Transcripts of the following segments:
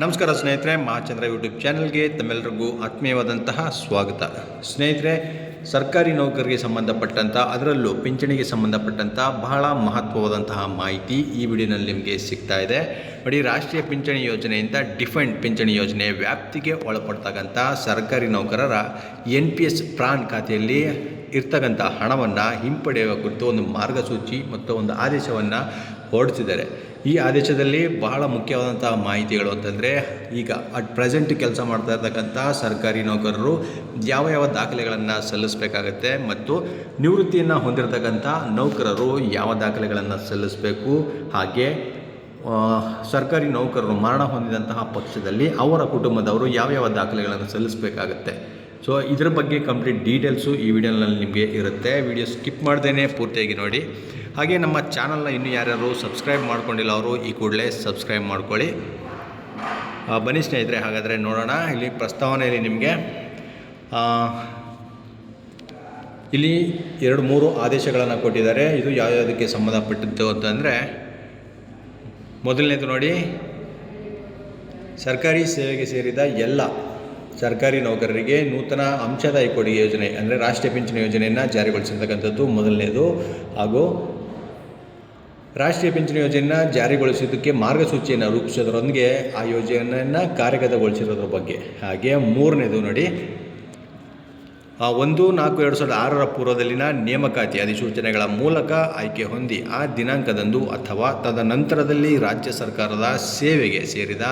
ನಮಸ್ಕಾರ ಸ್ನೇಹಿತರೆ ಮಹಾಚಂದ್ರ ಯೂಟ್ಯೂಬ್ ಚಾನಲ್ಗೆ ತಮ್ಮೆಲ್ಲರಿಗೂ ಆತ್ಮೀಯವಾದಂತಹ ಸ್ವಾಗತ. ಸ್ನೇಹಿತರೆ, ಸರ್ಕಾರಿ ನೌಕರಿಗೆ ಸಂಬಂಧಪಟ್ಟಂಥ ಅದರಲ್ಲೂ ಪಿಂಚಣಿಗೆ ಸಂಬಂಧಪಟ್ಟಂಥ ಬಹಳ ಮಹತ್ವವಾದಂತಹ ಮಾಹಿತಿ ಈ ವಿಡಿಯೋನಲ್ಲಿ ನಿಮಗೆ ಸಿಗ್ತಾ ಇದೆ. ನೋಡಿ ರಾಷ್ಟ್ರೀಯ ಪಿಂಚಣಿ ಯೋಜನೆಯಿಂದ ಡಿಫೆಂಡ್ ಪಿಂಚಣಿ ಯೋಜನೆ ವ್ಯಾಪ್ತಿಗೆ ಒಳಪಡ್ತಕ್ಕಂಥ ಸರ್ಕಾರಿ ನೌಕರರ ಎನ್ ಪಿ ಎಸ್ ಪ್ರಾನ್ ಖಾತೆಯಲ್ಲಿ ಇರ್ತಕ್ಕಂಥ ಹಣವನ್ನು ಹಿಂಪಡೆಯುವ ಕುರಿತು ಒಂದು ಮಾರ್ಗಸೂಚಿ ಮತ್ತು ಒಂದು ಆದೇಶವನ್ನು ಹೊರಡಿಸಿದ್ದಾರೆ. ಈ ಆದೇಶದಲ್ಲಿ ಬಹಳ ಮುಖ್ಯವಾದಂಥ ಮಾಹಿತಿಗಳು ಅಂತಂದರೆ, ಈಗ ಅಟ್ ಪ್ರೆಸೆಂಟ್ ಕೆಲಸ ಮಾಡ್ತಾ ಇರ್ತಕ್ಕಂಥ ಸರ್ಕಾರಿ ನೌಕರರು ಯಾವ ಯಾವ ದಾಖಲೆಗಳನ್ನು ಸಲ್ಲಿಸಬೇಕಾಗತ್ತೆ ಮತ್ತು ನಿವೃತ್ತಿಯನ್ನು ಹೊಂದಿರತಕ್ಕಂಥ ನೌಕರರು ಯಾವ ದಾಖಲೆಗಳನ್ನು ಸಲ್ಲಿಸಬೇಕು, ಹಾಗೆ ಸರ್ಕಾರಿ ನೌಕರರು ಮರಣ ಹೊಂದಿದಂತಹ ಪಕ್ಷದಲ್ಲಿ ಅವರ ಕುಟುಂಬದವರು ಯಾವ ಯಾವ ದಾಖಲೆಗಳನ್ನು ಸಲ್ಲಿಸಬೇಕಾಗತ್ತೆ. ಸೊ ಇದರ ಬಗ್ಗೆ ಕಂಪ್ಲೀಟ್ ಡೀಟೇಲ್ಸು ಈ ವಿಡಿಯೋನಲ್ಲಿ ನಿಮಗೆ ಇರುತ್ತೆ. ವಿಡಿಯೋ ಸ್ಕಿಪ್ ಮಾಡ್ದೇ ಪೂರ್ತಿಯಾಗಿ ನೋಡಿ. ಹಾಗೆ ನಮ್ಮ ಚಾನಲ್ನ ಇನ್ನೂ ಯಾರ್ಯಾರು ಸಬ್ಸ್ಕ್ರೈಬ್ ಮಾಡ್ಕೊಂಡಿಲ್ಲ ಅವರು ಈ ಕೂಡಲೇ ಸಬ್ಸ್ಕ್ರೈಬ್ ಮಾಡ್ಕೊಳ್ಳಿ. ಬನ್ನಿ ಸ್ನೇಹಿತರೆ, ಹಾಗಾದರೆ ನೋಡೋಣ. ಇಲ್ಲಿ ಪ್ರಸ್ತಾವನೆಯಲ್ಲಿ ನಿಮಗೆ ಇಲ್ಲಿ ಎರಡು ಮೂರು ಆದೇಶಗಳನ್ನು ಕೊಟ್ಟಿದ್ದಾರೆ. ಇದು ಯಾವ್ಯಾವುದಕ್ಕೆ ಸಂಬಂಧಪಟ್ಟಿದ್ದು ಅಂತಂದರೆ, ಮೊದಲನೇದು ನೋಡಿ, ಸರ್ಕಾರಿ ಸೇವೆಗೆ ಸೇರಿದ ಎಲ್ಲ ಸರ್ಕಾರಿ ನೌಕರರಿಗೆ ನೂತನ ಅಂಶದಾಯಿ ಕೊಡುಗೆ ಯೋಜನೆ, ಅಂದರೆ ರಾಷ್ಟ್ರೀಯ ಪಿಂಚಣಿ ಯೋಜನೆಯನ್ನು ಜಾರಿಗೊಳಿಸಿರ್ತಕ್ಕಂಥದ್ದು ಮೊದಲನೇದು. ಹಾಗೂ ರಾಷ್ಟ್ರೀಯ ಪಿಂಚಣಿ ಯೋಜನೆಯನ್ನು ಜಾರಿಗೊಳಿಸಿದ್ದಕ್ಕೆ ಮಾರ್ಗಸೂಚಿಯನ್ನು ರೂಪಿಸೋದ್ರೊಂದಿಗೆ ಆ ಯೋಜನೆಯನ್ನು ಕಾರ್ಯಗತಗೊಳಿಸಿರೋದ್ರ ಬಗ್ಗೆ. ಹಾಗೆ ಮೂರನೇದು ನೋಡಿ. ಒಂದು, ನಾಲ್ಕು, ಎರಡು ಸಾವಿರದ ಆರರ ಪೂರ್ವದಲ್ಲಿನ ನೇಮಕಾತಿ ಅಧಿಸೂಚನೆಗಳ ಮೂಲಕ ಆಯ್ಕೆ ಹೊಂದಿ ಆ ದಿನಾಂಕದಂದು ಅಥವಾ ತದನಂತರದಲ್ಲಿ ರಾಜ್ಯ ಸರ್ಕಾರದ ಸೇವೆಗೆ ಸೇರಿದ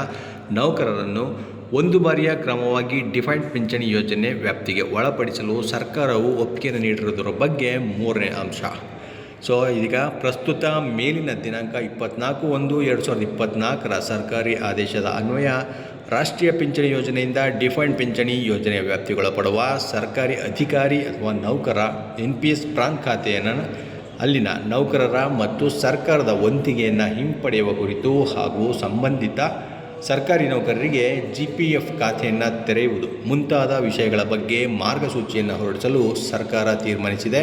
ನೌಕರರನ್ನು ಒಂದು ಬಾರಿಯ ಕ್ರಮವಾಗಿ ಡಿಫೈನ್ಡ್ ಪಿಂಚಣಿ ಯೋಜನೆ ವ್ಯಾಪ್ತಿಗೆ ಒಳಪಡಿಸಲು ಸರ್ಕಾರವು ಒಪ್ಪಿಗೆಯನ್ನು ನೀಡಿರುವುದರ ಬಗ್ಗೆ ಮೂರನೇ ಅಂಶ. ಸೊ ಈಗ ಪ್ರಸ್ತುತ ಮೇಲಿನ ದಿನಾಂಕ ಇಪ್ಪತ್ನಾಲ್ಕು ಒಂದು ಎರಡು ಸಾವಿರದ ಇಪ್ಪತ್ನಾಲ್ಕರ ಸರ್ಕಾರಿ ಆದೇಶದ ಅನ್ವಯ ರಾಷ್ಟ್ರೀಯ ಪಿಂಚಣಿ ಯೋಜನೆಯಿಂದ ಡಿಫೈನ್ಡ್ ಪಿಂಚಣಿ ಯೋಜನೆಯ ವ್ಯಾಪ್ತಿಗೊಳಪಡುವ ಸರ್ಕಾರಿ ಅಧಿಕಾರಿ ಅಥವಾ ನೌಕರ ಎನ್ ಪಿ ಎಸ್ ಪ್ರಾಂತ್ ಖಾತೆಯನ್ನು ಅಲ್ಲಿನ ನೌಕರರ ಮತ್ತು ಸರ್ಕಾರದ ವಂತಿಗೆಯನ್ನು ಹಿಂಪಡೆಯುವ ಕುರಿತು ಹಾಗೂ ಸಂಬಂಧಿತ ಸರ್ಕಾರಿ ನೌಕರರಿಗೆ ಜಿ ಪಿ ಎಫ್ ಖಾತೆಯನ್ನು ತೆರೆಯುವುದು ಮುಂತಾದ ವಿಷಯಗಳ ಬಗ್ಗೆ ಮಾರ್ಗಸೂಚಿಯನ್ನು ಹೊರಡಿಸಲು ಸರ್ಕಾರ ತೀರ್ಮಾನಿಸಿದೆ.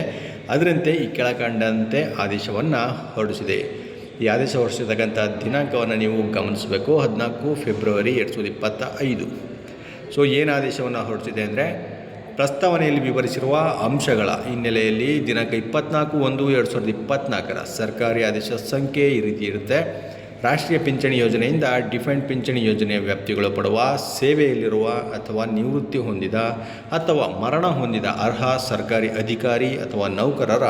ಅದರಂತೆ ಈ ಕೆಳಕಂಡಂತೆ ಆದೇಶವನ್ನು ಹೊರಡಿಸಿದೆ. ಈ ಆದೇಶ ಹೊರಡಿಸಿರ್ತಕ್ಕಂಥ ದಿನಾಂಕವನ್ನು ನೀವು ಗಮನಿಸಬೇಕು. ಹದಿನಾಲ್ಕು ಫೆಬ್ರವರಿ ಎರಡು ಸಾವಿರದ ಇಪ್ಪತ್ತ ಐದು ಸೊ ಏನು ಆದೇಶವನ್ನು ಹೊರಡಿಸಿದೆ ಅಂದರೆ, ಪ್ರಸ್ತಾವನೆಯಲ್ಲಿ ವಿವರಿಸಿರುವ ಅಂಶಗಳ ಹಿನ್ನೆಲೆಯಲ್ಲಿ ದಿನಾಂಕ ಇಪ್ಪತ್ನಾಲ್ಕು ಒಂದು ಎರಡು ಸಾವಿರದ ಇಪ್ಪತ್ನಾಲ್ಕರ ಸರ್ಕಾರಿ ಆದೇಶ ಸಂಖ್ಯೆ ಈ ರೀತಿ ಇರುತ್ತೆ. ರಾಷ್ಟ್ರೀಯ ಪಿಂಚಣಿ ಯೋಜನೆಯಿಂದ ಡಿಫೆಂಡ್ ಪಿಂಚಣಿ ಯೋಜನೆಯ ವ್ಯಾಪ್ತಿಗೊಳಪಡುವ ಸೇವೆಯಲ್ಲಿರುವ ಅಥವಾ ನಿವೃತ್ತಿ ಹೊಂದಿದ ಅಥವಾ ಮರಣ ಹೊಂದಿದ ಅರ್ಹ ಸರ್ಕಾರಿ ಅಧಿಕಾರಿ ಅಥವಾ ನೌಕರರ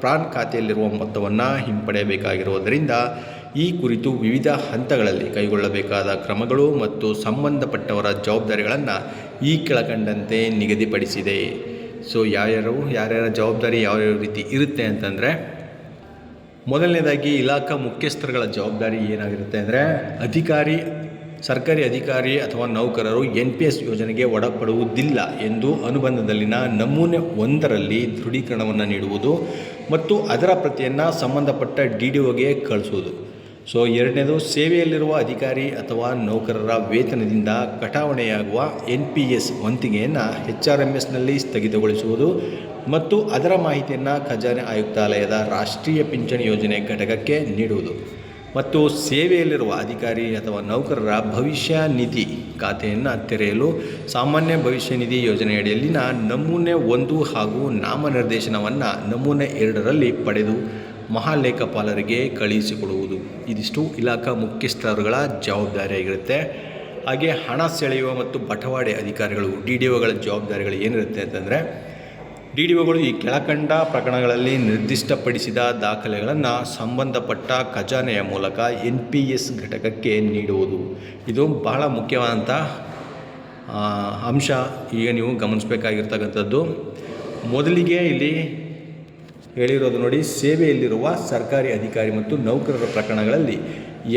ಪ್ರಾನ್ ಖಾತೆಯಲ್ಲಿರುವ ಮೊತ್ತವನ್ನು ಹಿಂಪಡೆಯಬೇಕಾಗಿರುವುದರಿಂದ ಈ ಕುರಿತು ವಿವಿಧ ಹಂತಗಳಲ್ಲಿ ಕೈಗೊಳ್ಳಬೇಕಾದ ಕ್ರಮಗಳು ಮತ್ತು ಸಂಬಂಧಪಟ್ಟವರ ಜವಾಬ್ದಾರಿಗಳನ್ನು ಈ ಕೆಳಕಂಡಂತೆ ನಿಗದಿಪಡಿಸಿದೆ. ಸೊ ಯಾರ್ಯಾರು, ಯಾರ್ಯಾರ ಜವಾಬ್ದಾರಿ ಯಾವ್ಯಾವ ರೀತಿ ಇರುತ್ತೆ ಅಂತಂದರೆ ಮೊದಲನೇದಾಗಿ ಇಲಾಖಾ ಮುಖ್ಯಸ್ಥರುಗಳ ಜವಾಬ್ದಾರಿ ಏನಾಗಿರುತ್ತೆ ಅಂದರೆ ಅಧಿಕಾರಿ, ಸರ್ಕಾರಿ ಅಧಿಕಾರಿ ಅಥವಾ ನೌಕರರು ಎನ್ ಪಿ ಎಸ್ ಯೋಜನೆಗೆ ಒಳಪಡುವುದಿಲ್ಲ ಎಂದು ಅನುಬಂಧದಲ್ಲಿನ ನಮೂನೆ ಒಂದರಲ್ಲಿ ದೃಢೀಕರಣವನ್ನು ನೀಡುವುದು ಮತ್ತು ಅದರ ಪ್ರತಿಯನ್ನು ಸಂಬಂಧಪಟ್ಟ ಡಿ ಡಿ ಒಗೆ ಕಳಿಸುವುದು. ಸೊ, ಎರಡನೇದು ಸೇವೆಯಲ್ಲಿರುವ ಅಧಿಕಾರಿ ಅಥವಾ ನೌಕರರ ವೇತನದಿಂದ ಕಟಾವಣೆಯಾಗುವ ಎನ್ ಪಿ ಎಸ್ ವಂತಿಗೆಯನ್ನು ಎಚ್ ಆರ್ ಎಂ ಎಸ್ನಲ್ಲಿ ಸ್ಥಗಿತಗೊಳಿಸುವುದು. ಮತ್ತು ಅದರ ಮಾಹಿತಿಯನ್ನು ಖಜಾನೆ ಆಯುಕ್ತಾಲಯದ ರಾಷ್ಟ್ರೀಯ ಪಿಂಚಣಿ ಯೋಜನೆ ಘಟಕಕ್ಕೆ ನೀಡುವುದು. ಮತ್ತು ಸೇವೆಯಲ್ಲಿರುವ ಅಧಿಕಾರಿ ಅಥವಾ ನೌಕರರ ಭವಿಷ್ಯ ನಿಧಿ ಖಾತೆಯನ್ನು ತೆರೆಯಲು ಸಾಮಾನ್ಯ ಭವಿಷ್ಯ ನಿಧಿ ಯೋಜನೆಯಡಿಯಲ್ಲಿನ ನಮೂನೆ ಒಂದು ಹಾಗೂ ನಾಮನಿರ್ದೇಶನವನ್ನು ನಮೂನೆ ಎರಡರಲ್ಲಿ ಪಡೆದು ಮಹಾಲೇಖಪಾಲರಿಗೆ ಕಳುಹಿಸಿಕೊಡುವುದು. ಇದಿಷ್ಟು ಇಲಾಖಾ ಮುಖ್ಯಸ್ಥರುಗಳ ಜವಾಬ್ದಾರಿಯಾಗಿರುತ್ತೆ. ಹಾಗೆ ಹಣ ಸೆಳೆಯುವ ಮತ್ತು ಬಟವಾಡೆ ಅಧಿಕಾರಿಗಳು, ಡಿ ಡಿ ಒಗಳ ಜವಾಬ್ದಾರಿಗಳು ಏನಿರುತ್ತೆ ಅಂತಂದರೆ ಡಿ ಡಿ ಒಗಳು ಈ ಕೆಳಕಂಡ ಪ್ರಕರಣಗಳಲ್ಲಿ ನಿರ್ದಿಷ್ಟಪಡಿಸಿದ ದಾಖಲೆಗಳನ್ನು ಸಂಬಂಧಪಟ್ಟ ಖಜಾನೆಯ ಮೂಲಕ ಎನ್ ಪಿ ಎಸ್ ಘಟಕಕ್ಕೆ ನೀಡುವುದು. ಇದು ಬಹಳ ಮುಖ್ಯವಾದಂಥ ಅಂಶ. ಈಗ ನೀವು ಗಮನಿಸಬೇಕಾಗಿರ್ತಕ್ಕಂಥದ್ದು, ಮೊದಲಿಗೆ ಇಲ್ಲಿ ಹೇಳಿರೋದು ನೋಡಿ, ಸೇವೆಯಲ್ಲಿರುವ ಸರ್ಕಾರಿ ಅಧಿಕಾರಿ ಮತ್ತು ನೌಕರರ ಪ್ರಕರಣಗಳಲ್ಲಿ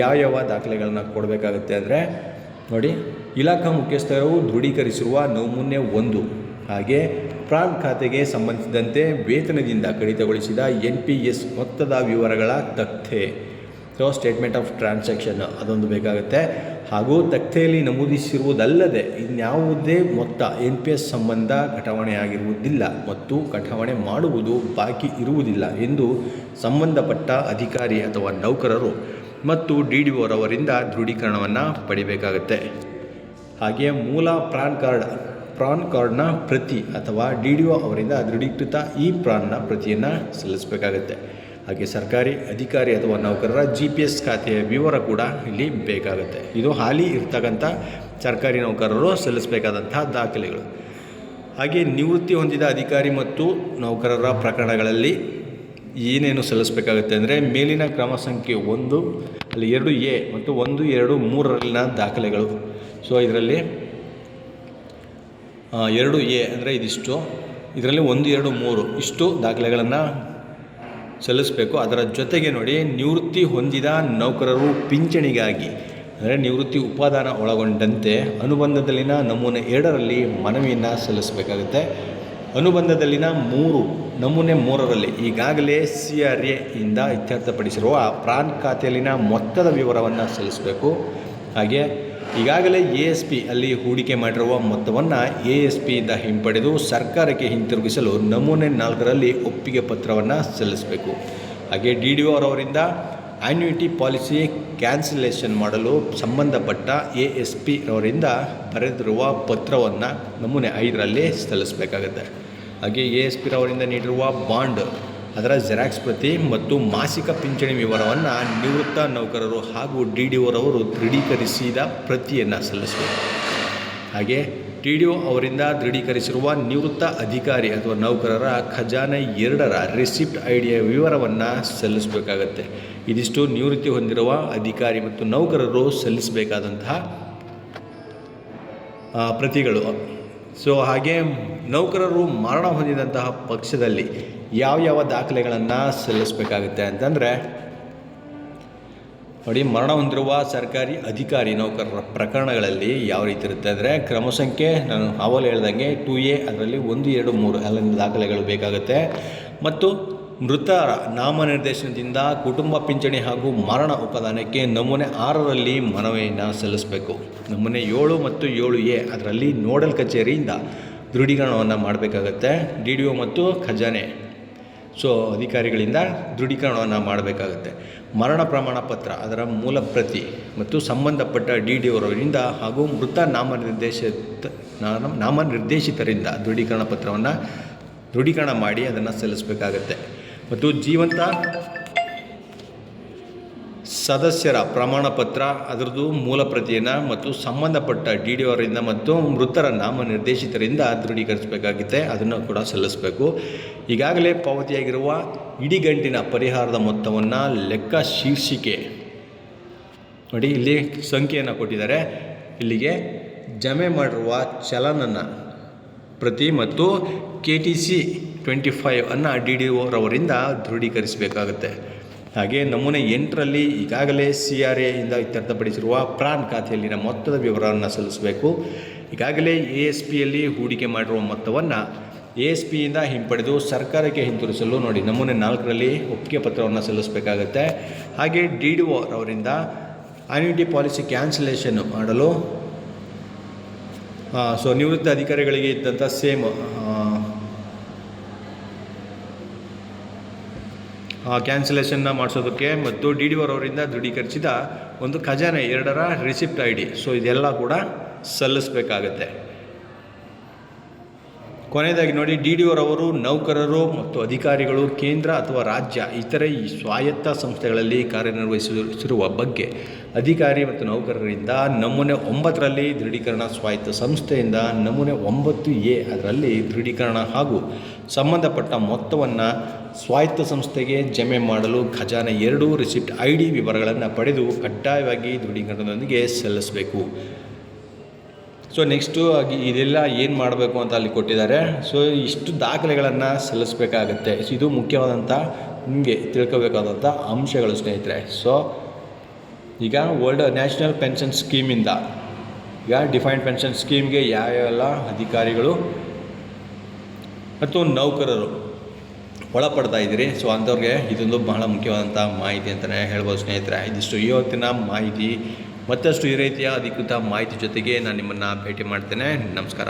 ಯಾವ್ಯಾವ ದಾಖಲೆಗಳನ್ನು ಕೊಡಬೇಕಾಗುತ್ತೆ ಅಂದರೆ, ನೋಡಿ, ಇಲಾಖಾ ಮುಖ್ಯಸ್ಥರು ದೃಢೀಕರಿಸಿರುವ ನಮೂನೆ ಒಂದು, ಹಾಗೆ ಪ್ರಾನ್ ಖಾತೆಗೆ ಸಂಬಂಧಿಸಿದಂತೆ ವೇತನದಿಂದ ಕಡಿತಗೊಳಿಸಿದ ಎನ್ ಪಿ ಎಸ್ ಮೊತ್ತದ ವಿವರಗಳ ತಕ್ತೆ ಸೊ ಸ್ಟೇಟ್ಮೆಂಟ್ ಆಫ್ ಟ್ರಾನ್ಸಾಕ್ಷನ್ ಅದೊಂದು ಬೇಕಾಗುತ್ತೆ. ಹಾಗೂ ತಖ್ತೆಯಲ್ಲಿ ನಮೂದಿಸಿರುವುದಲ್ಲದೆ ಇನ್ಯಾವುದೇ ಮೊತ್ತ ಎನ್ ಪಿ ಎಸ್ ಸಂಬಂಧ ಕಟಾವಣೆಯಾಗಿರುವುದಿಲ್ಲ ಮತ್ತು ಕಟಾವಣೆ ಮಾಡುವುದು ಬಾಕಿ ಇರುವುದಿಲ್ಲ ಎಂದು ಸಂಬಂಧಪಟ್ಟ ಅಧಿಕಾರಿ ಅಥವಾ ನೌಕರರು ಮತ್ತು ಡಿ ಡಿ ಒರವರಿಂದ ದೃಢೀಕರಣವನ್ನು ಪಡಿಬೇಕಾಗುತ್ತೆ. ಹಾಗೆಯೇ ಮೂಲ ಪ್ರಾನ್ ಕಾರ್ಡ್ ಪ್ರಾನ್ ಕಾರ್ಡ್ನ ಪ್ರತಿ ಅಥವಾ ಡಿ ಡಿ ಒ ಅವರಿಂದ ದೃಢೀಕೃತ ಈ ಪ್ರಾನ್ನ ಪ್ರತಿಯನ್ನು ಸಲ್ಲಿಸಬೇಕಾಗುತ್ತೆ. ಹಾಗೆ ಸರ್ಕಾರಿ ಅಧಿಕಾರಿ ಅಥವಾ ನೌಕರರ ಜಿ ಪಿ ಎಸ್ ಖಾತೆಯ ವಿವರ ಕೂಡ ಇಲ್ಲಿ ಬೇಕಾಗುತ್ತೆ. ಇದು ಹಾಲಿ ಇರ್ತಕ್ಕಂಥ ಸರ್ಕಾರಿ ನೌಕರರು ಸಲ್ಲಿಸಬೇಕಾದಂಥ ದಾಖಲೆಗಳು. ಹಾಗೆ ನಿವೃತ್ತಿ ಹೊಂದಿದ ಅಧಿಕಾರಿ ಮತ್ತು ನೌಕರರ ಪ್ರಕರಣಗಳಲ್ಲಿ ಏನೇನು ಸಲ್ಲಿಸಬೇಕಾಗುತ್ತೆ ಅಂದರೆ ಮೇಲಿನ ಕ್ರಮ ಸಂಖ್ಯೆ ಒಂದು, ಅಲ್ಲಿ ಎರಡು ಎ ಮತ್ತು ಒಂದು ಎರಡು ಮೂರರಲ್ಲಿನ ದಾಖಲೆಗಳು. ಸೊ ಇದರಲ್ಲಿ ಎರಡು ಎ ಅಂದರೆ ಇದಿಷ್ಟು. ಇದರಲ್ಲಿ ಒಂದು, ಎರಡು, ಮೂರು ಇಷ್ಟು ದಾಖಲೆಗಳನ್ನು ಸಲ್ಲಿಸಬೇಕು. ಅದರ ಜೊತೆಗೆ ನೋಡಿ, ನಿವೃತ್ತಿ ಹೊಂದಿದ ನೌಕರರು ಪಿಂಚಣಿಗಾಗಿ, ಅಂದರೆ ನಿವೃತ್ತಿ ಉಪಾದಾನ ಒಳಗೊಂಡಂತೆ ಅನುಬಂಧದಲ್ಲಿನ ನಮೂನೆ ಎರಡರಲ್ಲಿ ಮನವಿಯನ್ನು ಸಲ್ಲಿಸಬೇಕಾಗುತ್ತೆ. ಅನುಬಂಧದಲ್ಲಿನ ಮೂರು, ನಮೂನೆ ಮೂರರಲ್ಲಿ ಈಗಾಗಲೇ ಸಿ ಆರ್ ಎಯಿಂದ ಇತ್ಯರ್ಥಪಡಿಸಿರುವ ಪ್ರಾನ್ ಖಾತೆಯಲ್ಲಿನ ಮೊತ್ತದ ವಿವರವನ್ನು ಸಲ್ಲಿಸಬೇಕು. ಹಾಗೆ ಈಗಾಗಲೇ ಎ ಎಸ್ ಪಿ ಅಲ್ಲಿ ಹೂಡಿಕೆ ಮಾಡಿರುವ ಮೊತ್ತವನ್ನು ಎ ಎಸ್ ಪಿಯಿಂದ ಹಿಂಪಡೆದು ಸರ್ಕಾರಕ್ಕೆ ಹಿಂತಿರುಗಿಸಲು ನಮೂನೆ ನಾಲ್ಕರಲ್ಲಿ ಒಪ್ಪಿಗೆ ಪತ್ರವನ್ನು ಸಲ್ಲಿಸಬೇಕು. ಹಾಗೆ ಡಿ ಡಿ ಅವರವರಿಂದ ಆ್ಯನ್ಯೂಟಿ ಪಾಲಿಸಿ ಕ್ಯಾನ್ಸಲೇಷನ್ ಮಾಡಲು ಸಂಬಂಧಪಟ್ಟ ಎ ಎಸ್ ಪಿ ಅವರಿಂದ ಬರೆದಿರುವ ಪತ್ರವನ್ನು ನಮೂನೆ ಐದರಲ್ಲಿ ಸಲ್ಲಿಸಬೇಕಾಗುತ್ತೆ. ಹಾಗೆ ಎ ಎಸ್ ಪಿರವರಿಂದ ನೀಡಿರುವ ಬಾಂಡ್ ಅದರ ಜೆರಾಕ್ಸ್ ಪ್ರತಿ ಮತ್ತು ಮಾಸಿಕ ಪಿಂಚಣಿ ವಿವರವನ್ನು ನಿವೃತ್ತ ನೌಕರರು ಹಾಗೂ ಡಿ ಡಿ ಓರವರು ದೃಢೀಕರಿಸಿದ ಪ್ರತಿಯನ್ನು ಸಲ್ಲಿಸಬೇಕು. ಹಾಗೆ ಟಿ ಡಿ ಒ ಅವರಿಂದ ದೃಢೀಕರಿಸಿರುವ ನಿವೃತ್ತ ಅಧಿಕಾರಿ ಅಥವಾ ನೌಕರರ ಖಜಾನೆ ಎರಡರ ರಿಸಿಪ್ಟ್ ಐ ಡಿಯ ವಿವರವನ್ನು ಸಲ್ಲಿಸಬೇಕಾಗತ್ತೆ. ಇದಿಷ್ಟು ನಿವೃತ್ತಿ ಹೊಂದಿರುವ ಅಧಿಕಾರಿ ಮತ್ತು ನೌಕರರು ಸಲ್ಲಿಸಬೇಕಾದಂತಹ ಪ್ರತಿಗಳು. ಸೊ ಹಾಗೆ ನೌಕರರು ಮರಣ ಹೊಂದಿದಂತಹ ಪಕ್ಷದಲ್ಲಿ ಯಾವ ಯಾವ ದಾಖಲೆಗಳನ್ನು ಸಲ್ಲಿಸಬೇಕಾಗುತ್ತೆ ಅಂತಂದರೆ, ನೋಡಿ, ಮರಣ ಹೊಂದಿರುವ ಸರ್ಕಾರಿ ಅಧಿಕಾರಿ ನೌಕರರ ಪ್ರಕರಣಗಳಲ್ಲಿ ಯಾವ ರೀತಿ ಇರುತ್ತೆ ಅಂದರೆ, ಕ್ರಮ ಸಂಖ್ಯೆ ನಾನು ಆವಲು ಹೇಳ್ದಂಗೆ ಟು ಎ ಅದರಲ್ಲಿ ಒಂದು, ಎರಡು, ಮೂರು ಅಲ್ಲಿನ ದಾಖಲೆಗಳು ಬೇಕಾಗುತ್ತೆ. ಮತ್ತು ಮೃತರ ನಾಮನಿರ್ದೇಶನದಿಂದ ಕುಟುಂಬ ಪಿಂಚಣಿ ಹಾಗೂ ಮರಣ ಉಪದಾನಕ್ಕೆ ನಮೂನೆ ಆರರಲ್ಲಿ ಮನವಿಯನ್ನು ಸಲ್ಲಿಸಬೇಕು. ನಮೂನೆ ಏಳು ಮತ್ತು ಏಳು ಎ ಅದರಲ್ಲಿ ನೋಡಲ್ ಕಚೇರಿಯಿಂದ ದೃಢೀಕರಣವನ್ನು ಮಾಡಬೇಕಾಗತ್ತೆ. ಡಿ ಡಿ ಒ ಮತ್ತು ಖಜಾನೆ. ಸೊ ಅಧಿಕಾರಿಗಳಿಂದ ದೃಢೀಕರಣವನ್ನು ಮಾಡಬೇಕಾಗುತ್ತೆ. ಮರಣ ಪ್ರಮಾಣ ಪತ್ರ, ಅದರ ಮೂಲ ಪ್ರತಿ ಮತ್ತು ಸಂಬಂಧಪಟ್ಟ ಡಿ ಡಿ ಅವರವರಿಂದ ಹಾಗೂ ಮೃತ ನಾಮನಿರ್ದೇಶಿತ, ನಾಮ, ನಾಮನಿರ್ದೇಶಿತರಿಂದ ದೃಢೀಕರಣ ಪತ್ರವನ್ನು ದೃಢೀಕರಣ ಮಾಡಿ ಅದನ್ನು ಸಲ್ಲಿಸಬೇಕಾಗತ್ತೆ. ಮತ್ತು ಜೀವಂತ ಸದಸ್ಯರ ಪ್ರಮಾಣ ಪತ್ರ ಅದರದ್ದು ಮೂಲ ಪ್ರತಿಯನ್ನು ಮತ್ತು ಸಂಬಂಧಪಟ್ಟ ಡಿ ಡಿ ಅವರಿಂದ ಮತ್ತು ಮೃತರ ನಾಮ ನಿರ್ದೇಶಿತರಿಂದ ದೃಢೀಕರಿಸಬೇಕಾಗಿದೆ ಅದನ್ನು ಕೂಡ ಸಲ್ಲಿಸಬೇಕು. ಈಗಾಗಲೇ ಪಾವತಿಯಾಗಿರುವ ಇಡಿಗಂಟಿನ ಪರಿಹಾರದ ಮೊತ್ತವನ್ನು ಲೆಕ್ಕ ಶೀರ್ಷಿಕೆ ನೋಡಿ, ಇಲ್ಲಿ ಸಂಖ್ಯೆಯನ್ನು ಕೊಟ್ಟಿದ್ದಾರೆ. ಇಲ್ಲಿಗೆ ಜಮೆ ಮಾಡಿರುವ ಚಲನನ ಪ್ರತಿ ಮತ್ತು K T C twenty five ಅನ್ನು ಡಿ ಡಿ ಓರವರಿಂದ ದೃಢೀಕರಿಸಬೇಕಾಗುತ್ತೆ. ಹಾಗೆ ನಮೂನೆ ಎಂಟರಲ್ಲಿ ಈಗಾಗಲೇ ಸಿ ಆರ್ ಎಯಿಂದ ಇತ್ಯರ್ಥಪಡಿಸಿರುವ ಪ್ರಾನ್ ಖಾತೆಯಲ್ಲಿನ ಮೊತ್ತದ ವಿವರವನ್ನು ಸಲ್ಲಿಸಬೇಕು. ಈಗಾಗಲೇ ಎ ಎಸ್ ಪಿಯಲ್ಲಿ ಹೂಡಿಕೆ ಮಾಡಿರುವ ಮೊತ್ತವನ್ನು ಎ ಎಸ್ ಪಿಯಿಂದ ಹಿಂಪಡೆದು ಸರ್ಕಾರಕ್ಕೆ ಹಿಂತಿರುಗಿಸಲು ನೋಡಿ, ನಮೂನೆ ನಾಲ್ಕರಲ್ಲಿ ಒಪ್ಪಿಗೆ ಪತ್ರವನ್ನು ಸಲ್ಲಿಸಬೇಕಾಗುತ್ತೆ. ಹಾಗೆ ಡಿ ಡಿ ಅವರಿಂದ ಅನ್ಯೂಟಿ ಪಾಲಿಸಿ ಕ್ಯಾನ್ಸಲೇಷನ್ ಮಾಡಲು ಸೊ ನಿವೃತ್ತ ಅಧಿಕಾರಿಗಳಿಗೆ ಇದ್ದಂಥ ಸೇಮ್ ಕ್ಯಾನ್ಸಲೇಷನ್ನ ಮಾಡಿಸೋದಕ್ಕೆ ಮತ್ತು ಡಿ ಡಿ ಅವರಿಂದ ದೃಢೀಕರಿಸಿದ ಒಂದು ಖಜಾನೆ ಎರಡರ ರಿಸಿಪ್ಟ್ ಐ ಡಿ ಸೊ ಇದೆಲ್ಲ ಕೂಡ ಸಲ್ಲಿಸಬೇಕಾಗತ್ತೆ. ಕೊನೆಯದಾಗಿ ನೋಡಿ ಡಿ ಡಿ ಅವರು ನೌಕರರು ಮತ್ತು ಅಧಿಕಾರಿಗಳು, ಕೇಂದ್ರ ಅಥವಾ ರಾಜ್ಯ, ಇತರೆ ಈ ಸ್ವಾಯತ್ತ ಸಂಸ್ಥೆಗಳಲ್ಲಿ ಕಾರ್ಯನಿರ್ವಹಿಸಿರುವ ಬಗ್ಗೆ ಅಧಿಕಾರಿ ಮತ್ತು ನೌಕರರಿಂದ ನಮೂನೆ ಒಂಬತ್ತರಲ್ಲಿ ದೃಢೀಕರಣ ಸ್ವಾಯತ್ತ ಸಂಸ್ಥೆಯಿಂದ ನಮೂನೆ ಒಂಬತ್ತು ಎ ಅದರಲ್ಲಿ ದೃಢೀಕರಣ ಹಾಗೂ ಸಂಬಂಧಪಟ್ಟ ಮೊತ್ತವನ್ನು ಸ್ವಾಯತ್ತ ಸಂಸ್ಥೆಗೆ ಜಮೆ ಮಾಡಲು ಖಜಾನೆ ಎರಡೂ ರಿಸಿಪ್ಟ್ ಐ ಡಿ ವಿವರಗಳನ್ನು ಪಡೆದು ಕಡ್ಡಾಯವಾಗಿ ದೃಢೀಕರಣದೊಂದಿಗೆ ಸಲ್ಲಿಸಬೇಕು. ಸೊ ನೆಕ್ಸ್ಟು ಆಗಿ ಇದೆಲ್ಲ ಏನು ಮಾಡಬೇಕು ಅಂತ ಅಲ್ಲಿ ಕೊಟ್ಟಿದ್ದಾರೆ. ಸೊ ಇಷ್ಟು ದಾಖಲೆಗಳನ್ನು ಸಲ್ಲಿಸಬೇಕಾಗತ್ತೆ. ಇದು ಮುಖ್ಯವಾದಂಥ ನಿಮಗೆ ತಿಳ್ಕೋಬೇಕಾದಂಥ ಅಂಶಗಳು ಸ್ನೇಹಿತರೆ. ಸೊ ಈಗ ವರ್ಲ್ಡ್ ನ್ಯಾಷನಲ್ ಪೆನ್ಷನ್ ಸ್ಕೀಮಿಂದ ಈಗ ಡಿಫೈನ್ಡ್ ಪೆನ್ಷನ್ ಸ್ಕೀಮ್ಗೆ ಯಾವೆಲ್ಲ ಅಧಿಕಾರಿಗಳು ಮತ್ತು ನೌಕರರು ಒಳಪಡ್ತಾ ಇದ್ದೀರಿ. ಸೊ ಅಂಥವ್ರಿಗೆ ಇದೊಂದು ಬಹಳ ಮುಖ್ಯವಾದಂಥ ಮಾಹಿತಿ ಅಂತಲೇ ಹೇಳ್ಬೋದು ಸ್ನೇಹಿತರೆ. ಇದಿಷ್ಟು ಇವತ್ತಿನ ಮಾಹಿತಿ, ಮತ್ತಷ್ಟು ಈ ರೀತಿಯ ಅಧಿಕೃತ ಮಾಹಿತಿ ಜೊತೆಗೆ ನಾನು ನಿಮ್ಮನ್ನು ಭೇಟಿ ಮಾಡ್ತೇನೆ. ನಮಸ್ಕಾರ.